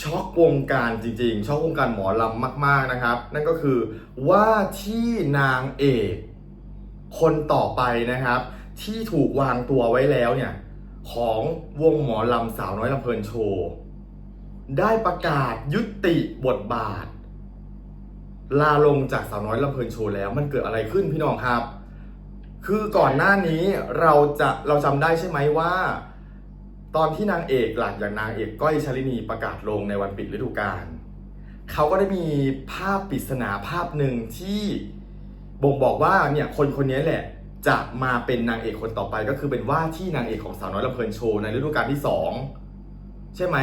ช็อกวงการจริงๆ ช็อกวงการหมอลำมาก ๆนะครับ นั่นก็คือว่าที่นางเอกคนต่อไปนะครับ ที่ถูกวางตัวไว้แล้วเนี่ยของวงหมอลำสาวน้อยลำเพลินโชว์ ได้ประกาศยุติบทบาท ลาลงจากสาวน้อยลำเพลินโชว์แล้วมันเกิดอะไรขึ้นพี่น้องครับ คือก่อนหน้านี้เราจะเราจำได้ใช่ไหมว่า ตอนที่นางเอกหลักอย่างนางเอกก้อยชลินีประกาศลงในวันปิดฤดูกาลเขาก็ได้มีภาพปริศนาภาพหนึ่งที่บ่งบอกว่าเนี่ยคนคนนี้แหละจะมาเป็นนางเอกคนต่อไปก็คือเป็นว่าที่นางเอกของสาวน้อยลำเพลินโชว์ในฤดูกาลที่สองใช่ไหม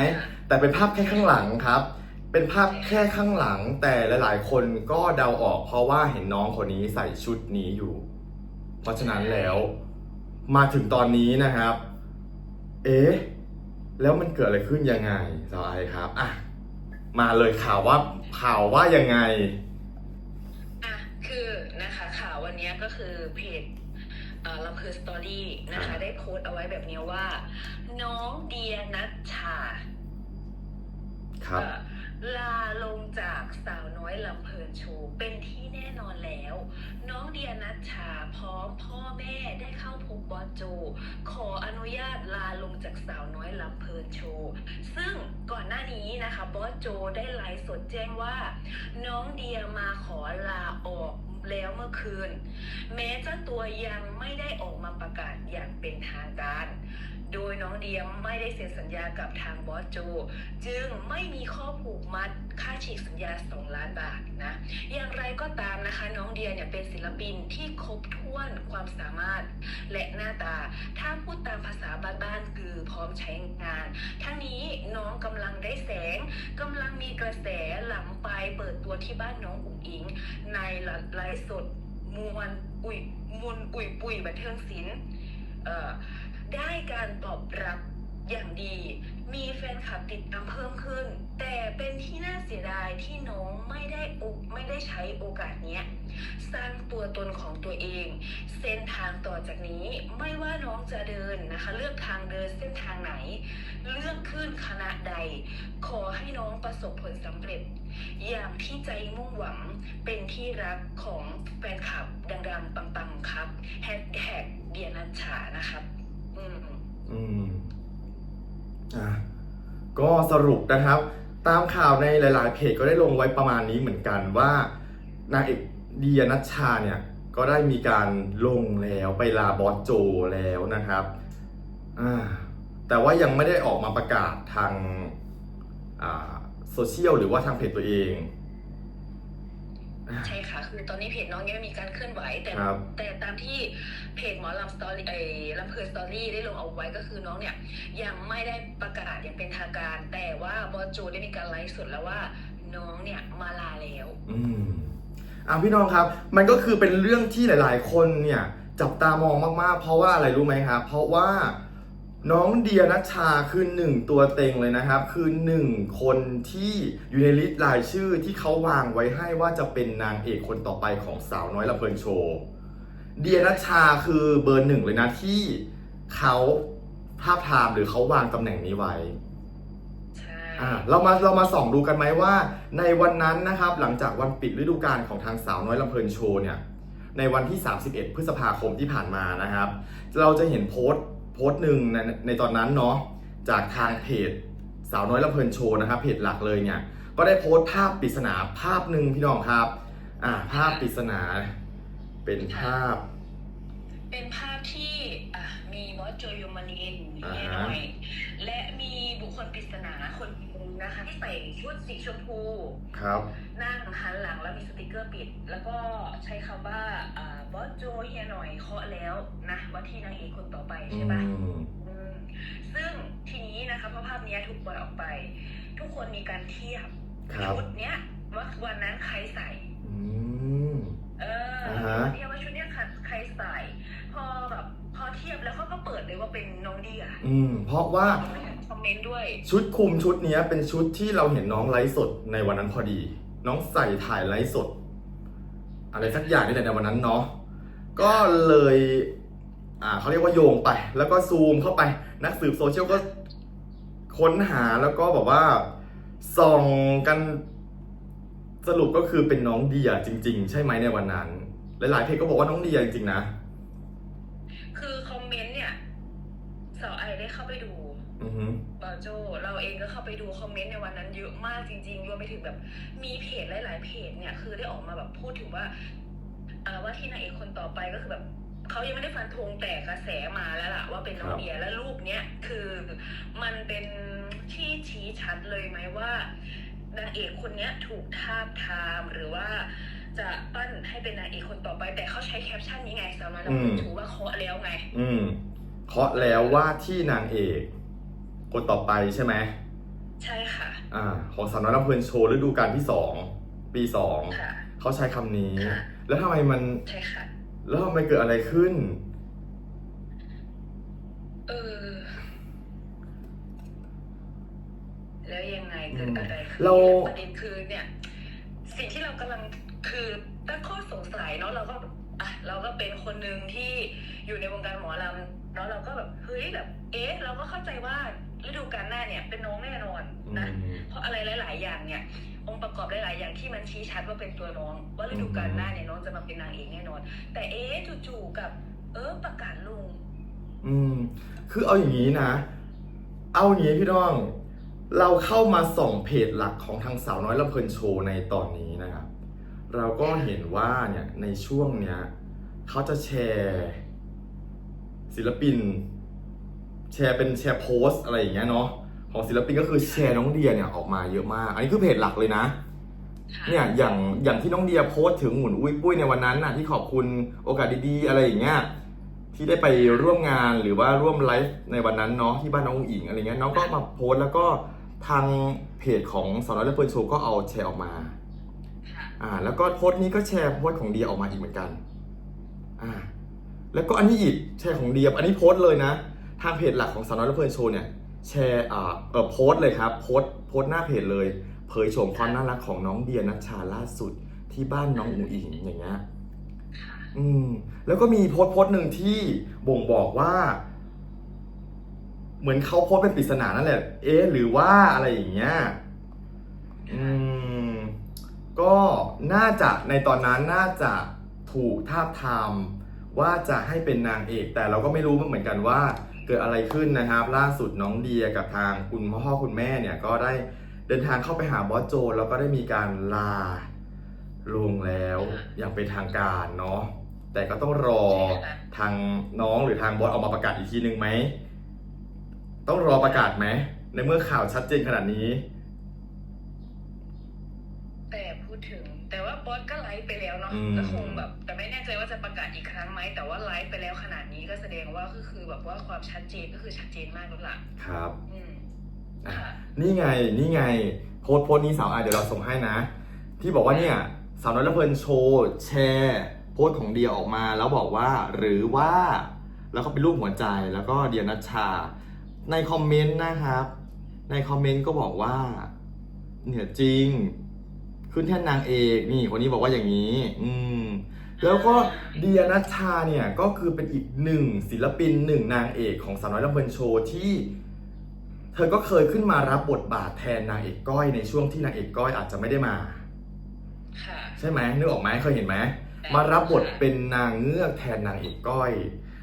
แต่เป็นภาพแค่ข้างหลังครับ เป็นภาพแค่ข้างหลัง แต่หลาย ๆ คนก็เดาออก เพราะว่าเห็นน้องคนนี้ใส่ชุดนี้อยู่ เพราะฉะนั้นแล้ว มาถึงตอนนี้นะครับ เอ๊ะแล้วมันเกิดอะไรขึ้นยังไงสาวไอครับอะมาเลยข่าวว่าข่าวว่ายังไง อะคือนะคะข่าววันนี้ก็คือเพจเอ่อลำเพอสตอรี่นะครัคะบได้โพสต์เอาไว้แบบนี้ว่า น้องเดียนัชชาครับเอ่อ ลาลงจากสาวน้อยลำเพลินโชว์เป็นที่แน่นอนแล้ว น้องเดียนัชชาพร้อมพ่อแม่ได้เข้าพบบอสโจ ขออนุญาตลาลงจากสาวน้อยลำเพลินโชว์ ซึ่งก่อนหน้านี้นะคะบอสโจได้ไลฟ์สดแจ้งว่า น้องเดียมาขอลาออกแล้วเมื่อคืน แม้เจ้าตัวยังไม่ได้ออกมาประกาศอย่างเป็นทางการ โดยน้องเดียไม่ได้เซ็นสัญญากับทางบอสโจ จึงไม่มีข้อผูกมัดค่าฉีกสัญญา 2 ล้านบาทนะ อย่างไรก็ตามนะคะ น้องเดียเนี่ยเป็นศิลปินที่ครบถ้วนความสามารถ และหน้าตา ถ้าพูดตามภาษาบ้านๆคือพร้อมใช้งาน ทั้งนี้น้องกำลังได้แสงกำลังมีกระแสหลังไปเปิดตัวที่บ้านน้องอุ๋งอิง ในไลฟ์สดมวลอุยมุนอุยปุยบันเทิงศิลป์ ได้การตอบรับอย่างดี มีแฟนคลับติดตามเพิ่มขึ้น แต่เป็นที่น่าเสียดายที่น้องไม่ได้โอไม่ได้ใช้โอกาสนี้สร้างตัวตนของตัวเอง เส้นทางต่อจากนี้ไม่ว่าน้องจะเดินนะคะ เลือกทางเดินเส้นทางไหน เลือกขึ้นคณะใด ขอให้น้องประสบผลสำเร็จ อย่างที่ใจมุ่งหวังเป็นที่รักของแฟนคลับดังๆปังๆครับแฮชแท็กเดียนัชชานะครับ อืมอืมอะก็สรุปนะครับ ตามข่าวในหลาย ๆ เพจก็ได้ลงไว้ประมาณนี้เหมือนกันว่านางเอกเดียนัชชาเนี่ย ก็ได้มีการลงแล้วไปลาบอสโจแล้วนะครับอ่าแต่ว่ายังไม่ได้ออกมาประกาศทางโซเชียลหรือว่าทางเพจตัวเอง ใช่ค่ะ คือตอนนี้เพจน้องยังไม่มีการเคลื่อนไหว แต่ครับ แต่ตามที่เพจหมอลำสตอรี่ไอ้ลำเพลินสตอรี่ได้ลงเอาไว้ก็คือน้องเนี่ย ยังไม่ได้ประกาศอย่างเป็นทางการ แต่ว่าบอสโจได้มีการไลฟ์สดแล้วว่าน้องเนี่ยมาลาแล้ว อืมอะพี่น้องครับ มันก็คือเป็นเรื่องที่หลาย ๆ คนเนี่ย จับตามองมากๆ เพราะว่าอะไรรู้ไหมครับเพราะว่า น้องเดียนัชชาคือหนึ่งตัวเต็งเลยนะครับ คือหนึ่งคนที่อยู่ในลิสต์รายชื่อที่เขาวางไว้ให้ว่าจะเป็นนางเอกคนต่อไปของสาวน้อยละเพลินโชว์เดียนัชชาคือเบอร์หนึ่งเลยนะที่เขาภาพทามหรือเขาวางตำแหน่งนี้ไว้ใช่อ่าเรามาเรามาส่องดูกันไหมว่า ในวันนั้นนะครับ หลังจากวันปิดฤดูกาลของทางสาวน้อยลำเพลินโชว์เนี่ยในวันที่ 31 พฤษภาคมที่ผ่านมานะครับ เราจะเห็นโพสต์โพสต์หนึ่งในในตอนนั้นเนาะจากทางเพจสาวน้อยลำเพลินโชว์นะครับเพจหลักเลยเนี่ยก็ได้โพสต์ภาพปริศนาภาพหนึ่งพี่น้องครับอ่าภาพปริศนาเป็นภาพ เป็นภาพที่อะมีบอสโจโยมานีนอ่าแน่ฮะหน่อยและมีบุคคลปริศนาคนห นึงนะคะที่ใส่ชุดสีชมพูครับ นั่งหันหลังแล้วมีสติกเกอร์ปิด แล้วก็ใช้คำว่าอ่าบอสโจเฮียหน่อยเคาะแล้วนะว่าที่นางเอกคนต่อไปอืใช่ปะมอืมซึ่งทีนี้นะคะพอภาพเนี้ยถูกปล่อยออกไป ทุกคนมีการเทียบครับชุดเนี้ยว่าวันนั้นใครใส่อืมเอออ่าฮะเทียบว่าชุดเนี้ยใครใส่ พอแบบพอเทียบแล้วเขาก็เปิดเลยว่าเป็นน้องเดียอืม เพราะว่าคอม เมนต์ด้วย ชุดคลุมชุดเนี้ยเป็นชุดที่เราเห็นน้องไลฟ์สดในวันนั้นพอดี น้องใส่ถ่ายไลฟ์สด อะไรสักอย่างนี่แหละในวันนั้นเนาะก็เลยอ่าเขาเรียกว่าโยงไป แล้วก็ซูมเข้าไป นักสืบโซเชียลก็ค้นหาแล้วก็แบบว่าส่องกันสรุปก็คือเป็นน้องเดียจริง ๆ ใช่ไหมในวันนั้น หลายๆเพจก็บอกว่าน้องเดียจริงๆนะ คือคอมเมนต์เนี่ย สาวไอได้เข้าไปดูอือฮึบอโจ เราเองก็เข้าไปดูคอมเมนต์ในวันนั้นเยอะมากจริงๆรวมไปถึงแบบมีเพจหลาย ๆ เพจเนี่ยคือได้ออกมาแบบพูดถึงว่าเอ่อว่าที่นางเอกคนต่อไปก็คือแบบเขายังไม่ได้ฟันธงแต่กระแสมาแล้วล่ะว่าเป็นน้องเดียและรูปเนี้ยคือมันเป็นที่ชี้ชัดเลยไหมว่านางเอกคนเนี้ยถูกทาบทามหรือว่าจะปั้นให้เป็นนางเอกคนต่อไป แต่เขาใช้แคปชั่นนี้ไงสามารถเราถือว่าเคาะแล้วไง อืม เคาะแล้วว่าที่นางเอกคนต่อไปใช่ไหมใช่ค่ะ อ่า ของสาวน้อยลำเพลินโชว์ฤดูกาลที่สองปีสองค่ะ เขาใช้คำนี้ ค่ะ แล้วทำไมมันใช่ค่ะ แล้วทำไมเกิดอะไรขึ้น เออ แล้วยังไงเกิดอะไรขึ้นเราประเด็นคือเนี่ย สิ่งที่เรากำลังคือตั้งข้อสงสัยเนาะเราก็อะเราก็เป็นคนหนึ่งที่อยู่ในวงการหมอลำ แล้วเราก็แบบเฮ้ยแบบ เอ๊ะเราก็เข้าใจว่าฤดูกาลหน้าเนี่ยเป็นน้องแน่นอนอืนะมเพราะอะไรหลาย ๆ อย่างเนี่ยองค์ประกอบหลาย ๆ อย่างที่มันชี้ชัดว่าเป็นตัวน้อง ว่าฤดูกาลหน้าเนี่ยน้องจะมาเป็นนางเอกแน่นอน แต่เอ๊ะจู่ๆกับ เออประกาศลงอืม คือเอาอย่างนี้นะ เอาอย่างนี้พี่น้อง เราเข้ามาส่องเพจหลักของทางสาวน้อยลำเพลินโชว์ในตอนนี้นะครับ เราก็เห็นว่าเนี่ยในช่วงเนี้ยเขาจะแชร์ ศิลปิน แชร์เป็นแชร์โพสต์อะไรอย่างเงี้ยเนาะของศิลปินก็คือแชร์น้องเดียเนี่ยออกมาเยอะมาก อันนี้คือเพจหลักเลยนะเนี่ยอย่างอย่างที่น้องเดียโพสต์ถึงหมุนอุ้ยปุ้ยในวันนั้นน่ะที่ขอบคุณโอกาสดีๆ อะไรอย่างเงี้ยที่ได้ไปร่วมงานหรือว่าร่วมไลฟ์ในวันนั้นเนาะที่บ้านน้องอุ๋งอิงอะไรเงี้ยน้องก็มาโพสต์แล้วก็ทางเพจของสอนร้อยและเปิลโชว์ก็เอาแชร์ออกมาค่ะอ่าแล้วก็โพสต์นี้ก็แชร์โพสต์ของเดียออกมาอีกเหมือนกันอ่า แล้วก็อันนี้อีกแชร์ของเดียบอันนี้โพสต์เลยนะ ทางเพจหลักของสาวน้อยและเพื่อนโชว์เนี่ยแชร์อ่าเออโพสต์เลยครับโพสต์โพสต์หน้าเพจเลย เผยโฉมความน่ารักของน้องเดียนัชชาล่าสุดที่บ้านน้องอุ๋งอิงอย่างเงี้ยค่ะอืมแล้วก็มีโพสต์โพสต์หนึ่งที่บ่งบอกว่า เหมือนเขาโพสต์เป็นปริศนานั่นแหละ เอ๊ะหรือว่าอะไรอย่างเงี้ยอืมก็น่าจะในตอนนั้นน่าจะถูกทาบทาม ว่าจะให้เป็นนางเอก แต่เราก็ไม่รู้เหมือนกันว่าเกิดอะไรขึ้นนะครับ ล่าสุดน้องเดียกับทางคุณพ่อคุณแม่เนี่ยก็ได้เดินทางเข้าไปหาบอสโจ แล้วก็ได้มีการลาลงแล้วอย่างเป็นทางการเนาะแต่ก็ต้องรอทางน้องหรือทางบอสออกมาประกาศอีกทีหนึ่งไหม ต้องรอประกาศไหม ในเมื่อข่าวชัดเจนขนาดนี้ แต่พูดถึง แต่ว่าบอสก็ไลฟ์ไปแล้วเนาะอืม ก็คงแบบ แต่ไม่แน่ใจว่าจะประกาศอีกครั้งไหมแต่ว่าไลฟ์ไปแล้วขนาดนี้ก็แสดงว่าก็คือแบบว่าความชัดเจนก็คือชัดเจนมากแล้วล่ะครับ อืมอะค่ะ นี่ไง นี่ไง โพสต์โพสต์นี้สาวไอายเดี๋ยวเราส่งให้นะ ที่บอกว่าเนี่ยสาวน้อยละเพลินโชว์แชร์ โพสต์ของเดียออกมาแล้วบอกว่าหรือว่า แล้วก็เป็นรูปหัวใจแล้วก็เดียนัชชา ในคอมเมนต์นะครับ ในคอมเมนต์ก็บอกว่า เนี่ยจริง ขึ้นแท่นนางเอกนี่คนนี้บอกว่าอย่างนี้ อืมแล้วก็เดียนัชชาเนี่ยก็คือเป็นอีกหนึ่งศิลปินหนึ่งนางเอกของสาวน้อยลำเพลินโชว์ที่ เธอก็เคยขึ้นมารับบทบาทแทนนางเอกก้อยในช่วงที่นางเอกก้อยอาจจะไม่ได้มา ค่ะใช่ไหมนึกออกไหมเคยเห็นไหมมารับบทเป็นนางเงือกแทนนางเอกก้อย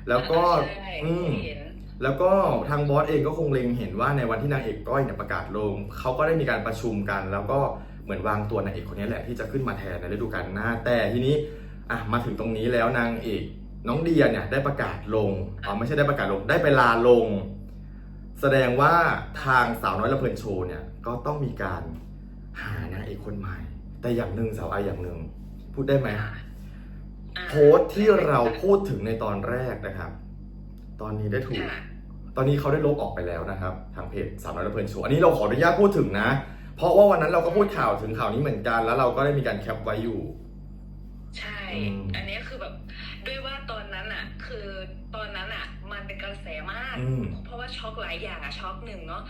แล้วก็ใช่อืม เห็นแล้วก็ทางบอสเองก็คงเล็งเห็นว่าในวันที่นางเอกก้อยเนี่ยประกาศลงเขาก็ได้มีการประชุมกัน แล้วก็ เหมือนวางตัวนางเอกคนนี้แหละที่จะขึ้นมาแทนในฤดูกาลหน้าแต่ทีนี้อะมาถึงตรงนี้แล้วนางเอกน้องเดียเนี่ยได้ประกาศลงอ๋อไม่ใช่ได้ประกาศลงได้ไปลาลง แสดงว่าทางสาวน้อยละเพลินโชว์เนี่ยก็ต้องมีการหานางเอกคนใหม่ แต่อย่างหนึ่งสาวไออย่างหนึ่งพูดได้ไหมอะโพสต์ที่เราพูดถึงในตอนแรกนะครับ ตอนนี้ได้ถูกค่ะตอนนี้เขาได้ลบออกไปแล้วนะครับ ทางเพจสามร้อยละเพลินโชว์อันนี้เราขออนุญาตพูดถึงนะ เพราะว่าวันนั้นเราก็พูดข่าวถึงข่าวนี้เหมือนกัน แล้วเราก็ได้มีการแคปไว้อยู่ ใช่อืมอันนี้คือแบบด้วยว่าตอนนั้นอะ คือตอนนั้นอะ มันเป็นกระแสมากอืมเพราะว่าช็อกหลายอย่างอะช็อกหนึ่งเนาะ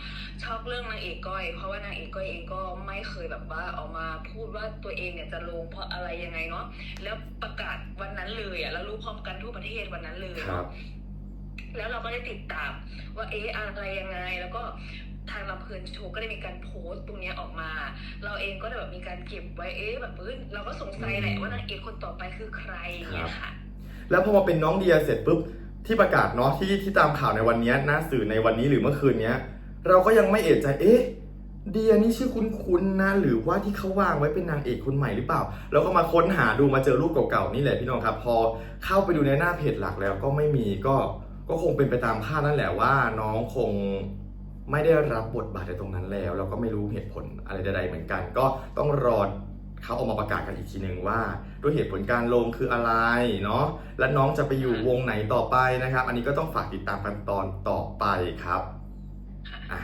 ช็อกเรื่องนางเอกก้อย เพราะว่านางเอกก้อยเองก็ไม่เคยแบบว่าออกมาพูดว่าตัวเองเนี่ยจะลงเพราะอะไรยังไงเนาะแล้วประกาศวันนั้นเลยอะแล้วรู้พร้อมกันทั่วประเทศวันนั้นเลยครับเนาะแล้วเราก็ได้ติดตามว่าเอ๊ะอะไรยังไง แล้วก็ ทางลำเพลินโชว์ก็ได้มีการโพสต์ตรงนี้ออกมา เราเองก็ได้แบบมีการเก็บไว้เอ๊ะแบบเอ้ยเราก็สงสัยแหละว่านางเอกคนต่อไปคือใครเนี่ยค่ะ แล้วพอมาเป็นน้องเดียเสร็จปุ๊บที่ประกาศเนาะที่ที่ตามข่าวในวันนี้หน้าสื่อในวันนี้หรือเมื่อคืนเนี้ย เราก็ยังไม่เอะใจเอ๊ะเดียนี่ชื่อคุ้นๆนะหรือว่าที่เขาวางไว้เป็นนางเอกคนใหม่หรือเปล่า แล้วก็มาค้นหาดูมาเจอรูปเก่าๆนี่แหละพี่น้องครับ พอเข้าไปดูในหน้าเพจหลักแล้วก็ไม่มีก็ก็คงเป็นไปตามคาดนั่นแหละว่าน้องคง ไม่ได้รับบทบาทในตรงนั้นแล้ว แล้วก็ไม่รู้เหตุผลอะไรใดๆเหมือนกัน ก็ต้องรอเขาออกมาประกาศกันอีกทีหนึ่งว่า ด้วยเหตุผลการลงคืออะไรเนาะและน้องจะไปอยู่วงไหนต่อไปนะครับ อันนี้ก็ต้องฝากติดตามกันตอนต่อไปครับอะ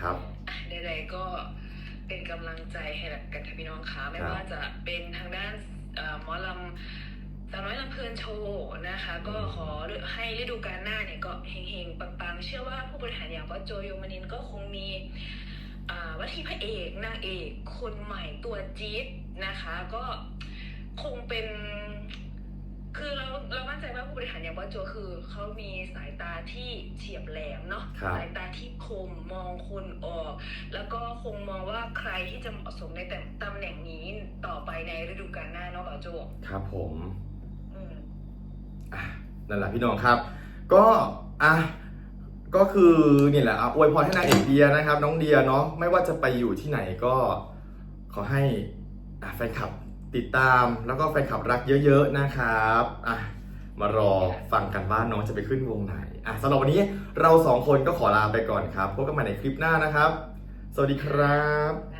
ครับใดๆก็เป็นกำลังใจให้กับพี่น้องคะไม่ว่าจะเป็นทางด้านหมอลำ สาวน้อยลำเพลินโชว์นะคะ ก็ขอให้ฤดูกาลหน้าเนี่ยก็เฮงๆ ปังๆ เชื่อว่าผู้บริหารอย่างว่าโจโยมานินก็คงมีอ่าว่าที่พระเอกนางเอก คนใหม่ตัวจี๊ดนะคะ ก็คงเป็น คือเราเรามั่นใจว่าผู้บริหารอย่างว่าโจคือเขามีสายตาที่เฉียบแหลมเนาะครับสายตาที่คมมองคนออก แล้วก็คงมองว่าใครที่จะเหมาะสมในแต่ตำแหน่งนี้ต่อไปในฤดูกาลหน้าเนาะบ่าวโจครับผมอืมอะ นั่นแหละพี่น้องครับ ก็อะก็คือเนี่ยแหละอะอวยพรให้นางเอกเดียนะครับ น้องเดียเนาะไม่ว่าจะไปอยู่ที่ไหนก็ขอให้อะแฟนคลับติดตามแล้วก็แฟนคลับรักเยอะๆนะครับอะมารอฟังกันว่าน้องจะไปขึ้นวงไหนอะสำหรับวันนี้เราสองคนก็ขอลาไปก่อนครับพบกันใหม่ในคลิปหน้านะครับ สวัสดีครับ